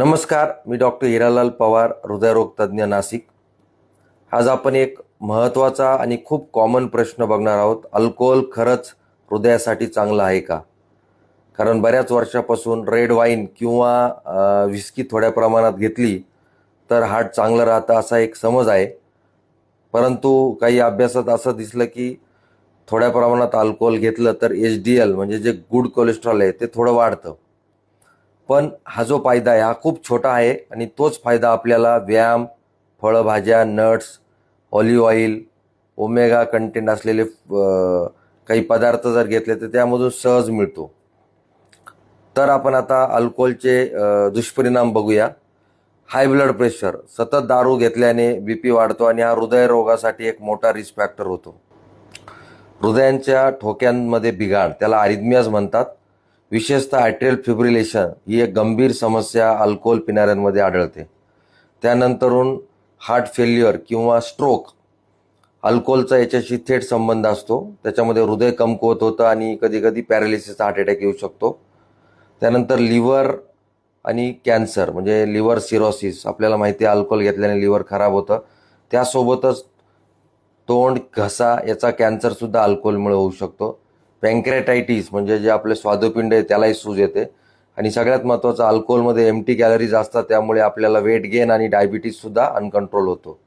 नमस्कार मी डॉक्टर हिरालाल पवार हृदयरोग तज्ज्ञ नाशिक. आज आपण एक महत्त्वाचा आणि खूप कॉमन प्रश्न बघणार आहोत अल्कोहोल खरंच हृदयासाठी चांगलं आहे का? कारण बऱ्याच वर्षापासून रेड वाईन किंवा विस्की थोड्या प्रमाणात घेतली तर हार्ट चांगलं राहतं असा एक समज आहे. परंतु काही अभ्यासात असं दिसलं की थोड्या प्रमाणात अल्कोहोल घेतलं तर एच डी एल म्हणजे जे गुड कोलेस्ट्रॉल आहे ते थोडं वाढतं. पण हा जो फायदा आहे हा खूप छोटा आहे आणि तोच फायदा आपल्याला व्यायाम फळभाज्या nuts olive oil omega content असलेले काही पदार्थ जर घेतले तर त्यामधून सहज मिळतो. तर आपण आता अल्कोहोलचे दुष्परिणाम बघूया. हाय ब्लड प्रेशर सतत दारू घेतल्याने बी पी वाढतो आणि हा हृदयरोगासाठी एक मोठा रिस्क फॅक्टर होतो. हृदयांच्या ठोक्यांमध्ये बिघाड त्याला आरिदमियाज म्हणतात. विशेषतः ॲट्रियल फिब्रिलेशन ही एक गंभीर समस्या अल्कोहोल पिणाऱ्यांमध्ये आढळते. त्यानंतरून हार्ट फेल्युअर किंवा स्ट्रोक अल्कोहोलचा याच्याशी थेट संबंध असतो. त्याच्यामध्ये हृदय कमकुवत होतं आणि कधी कधी पॅरालिसिसचा हार्ट अटॅक येऊ शकतो. त्यानंतर लिव्हर आणि कॅन्सर म्हणजे लिव्हर सिरोसिस आपल्याला माहिती आहे अल्कोहोल घेतल्याने लिव्हर खराब होतं. त्यासोबतच तोंड घसा याचा कॅन्सरसुद्धा अल्कोहोलमुळे होऊ शकतो. पँक्रेटायटीस म्हणजे जे आपले स्वादुपिंड आहे त्यालाही सूज येते. आणि सगळ्यात महत्त्वाचं अल्कोहोलमध्ये एम टी कॅलरीज असतात त्यामुळे आपल्याला वेट गेन आणि डायबिटीजसुद्धा अनकंट्रोल होतो.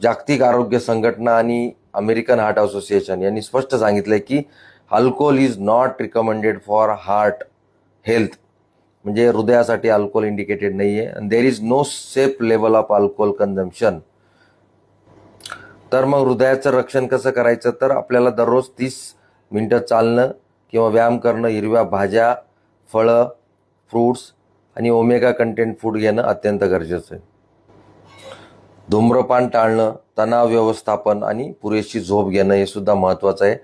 जागतिक आरोग्य संघटना आणि अमेरिकन हार्ट असोसिएशन यांनी स्पष्ट सांगितलं की alcohol is not recommended for heart health म्हणजे हृदयासाठी अल्कोहोल इंडिकेटेड नाही आहे and there is no safe level of alcohol consumption तर मग हृदयाचं रक्षण कसं करायचं? तर आपल्याला दररोज तीस मिनटं चालणं किंवा व्यायाम करणं हिरव्या भाज्या फळं फ्रूट्स आणि ओमेगा कंटेंट फूड घेणं अत्यंत गरजेचं आहे. धूम्रपान टाळणं तणाव व्यवस्थापन आणि पुरेशी झोप घेणं हे सुद्धा महत्त्वाचं आहे.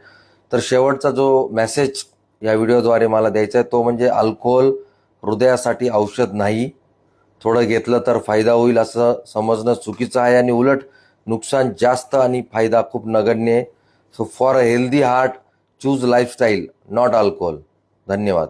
तर शेवटचा जो मेसेज या व्हिडिओद्वारे मला द्यायचा आहे तो म्हणजे अल्कोहोल हृदयासाठी औषध नाही. थोडं घेतलं तर फायदा होईल असं समजणं चुकीचं आहे आणि उलट नुकसान जास्त आणि फायदा खूप नगण्य आहे. So for a healthy heart choose lifestyle not alcohol. धन्यवाद.